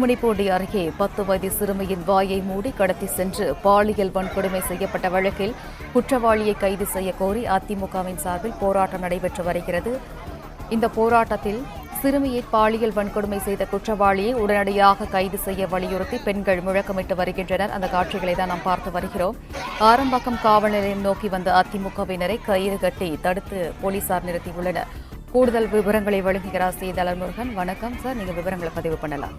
முனிப்பூண்டி அருகே பத்து வயது சிறுமியின் வாயை மூடி கடத்தி சென்று பாலியல் வன்கொடுமை செய்யப்பட்ட வழக்கில் குற்றவாளியை கைது செய்ய கோரி அதிமுகவின் சார்பில் போராட்டம் நடைபெற்று வருகிறது. இந்த போராட்டத்தில் சிறுமியை பாலியல் வன்கொடுமை செய்த குற்றவாளியை உடனடியாக கைது செய்ய வலியுறுத்தி பெண்கள் முழக்கமிட்டு வருகின்றனர். அந்த காட்சிகளை தான் நாம் பார்த்து வருகிறோம். ஆரம்பாக்கம் காவல் நிலையம் நோக்கி வந்த அதிமுகவினரை கயிறு கட்டி தடுத்து போலீசார் நிறுத்தியுள்ளனர். கூடுதல் விவரங்களை வழங்குகிறார் செய்தியாளர் முருகன். வணக்கம் சார். நீங்க விவரங்களை பதிவு பண்ணலாம்.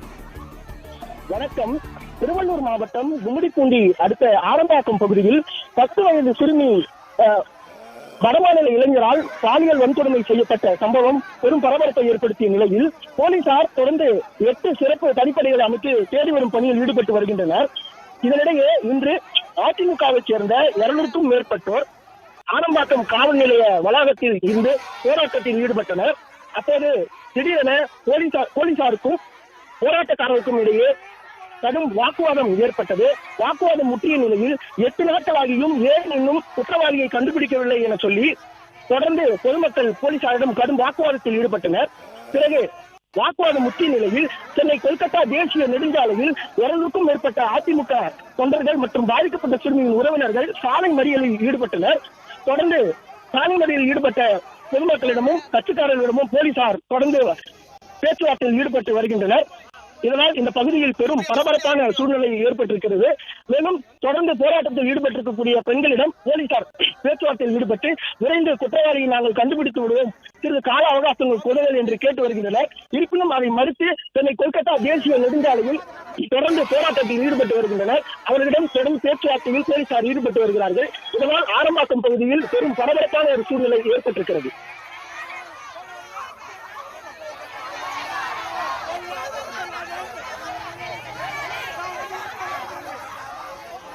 வணக்கம். திருவள்ளூர் மாவட்டம் கும்மிடிப்பூண்டி அடுத்த ஆரம்பாக்கம் பகுதியில் பத்து வயது சிறுமி வடமாநில இளைஞரால் பாலியல் வன்கொடுமை செய்யப்பட்ட சம்பவம் பெரும் பரபரப்பை ஏற்படுத்திய நிலையில் போலீசார் தொடர்ந்து எட்டு சிறப்பு தனிப்படைகளை அமைத்து தேடி வரும் பணியில் ஈடுபட்டு வருகின்றனர். இதனிடையே இன்று அதிமுகவை சேர்ந்த இருநூறுக்கும் மேற்பட்டோர் ஆனம்பாக்கம் காவல் நிலைய வளாகத்தில் இருந்து போராட்டத்தில் ஈடுபட்டனர். அப்போது திடீரென போலீசார் போலீசாருக்கும் போராட்டக்காரருக்கும் இடையே கடும் வாக்குவாதம் ஏற்பட்டது. வாக்குவாதம் முற்றிய நிலையில் எட்டு நாட்களாகியும் ஏன் இன்னும் குற்றவாளியை கண்டுபிடிக்கவில்லை என சொல்லி தொடர்ந்து பொதுமக்கள் போலீசாரிடம் கடும் வாக்குவாதத்தில் ஈடுபட்டனர். பிறகு வாக்குவாதம் முற்றிய நிலையில் சென்னை கொல்கத்தா தேசிய நெடுஞ்சாலையில் இருநூறுக்கும் மேற்பட்ட அதிமுக தொண்டர்கள் மற்றும் பாதிக்கப்பட்ட சிறுமியின் உறவினர்கள் சாலை மறியலில் ஈடுபட்டனர். தொடர்ந்து சாலை மறியலில் ஈடுபட்ட பொதுமக்களிடமும் கட்சிக்காரர்களிடமும் போலீசார் தொடர்ந்து பேச்சுவார்த்தையில் ஈடுபட்டு வருகின்றனர். இதனால் இந்த பகுதியில் பெரும் பரபரப்பான சூழ்நிலை ஏற்பட்டிருக்கிறது. மேலும் தொடர்ந்து போராட்டத்தில் ஈடுபட்டிருக்கக்கூடிய பெண்களிடம் போலீசார் பேச்சுவார்த்தையில் ஈடுபட்டு விரைந்து குற்றவாளியை நாங்கள் கண்டுபிடித்து விடுவோம். சிறிது கால அவகாசங்கள் கொடுங்கள் என்று கேட்டு வருகின்றனர். இருப்பினும் அதை மறுத்து சென்னை கொல்கத்தா தேசிய நெடுஞ்சாலையில் தொடர்ந்து போராட்டத்தில் ஈடுபட்டு வருகின்றனர். அவர்களிடம் தொடர்ந்து பேச்சுவார்த்தையில் போலீசார் ஈடுபட்டு வருகிறார்கள். இதனால் ஆரம்பாக்கம் பகுதியில் பெரும் பரபரப்பான ஒரு சூழ்நிலை ஏற்பட்டிருக்கிறது.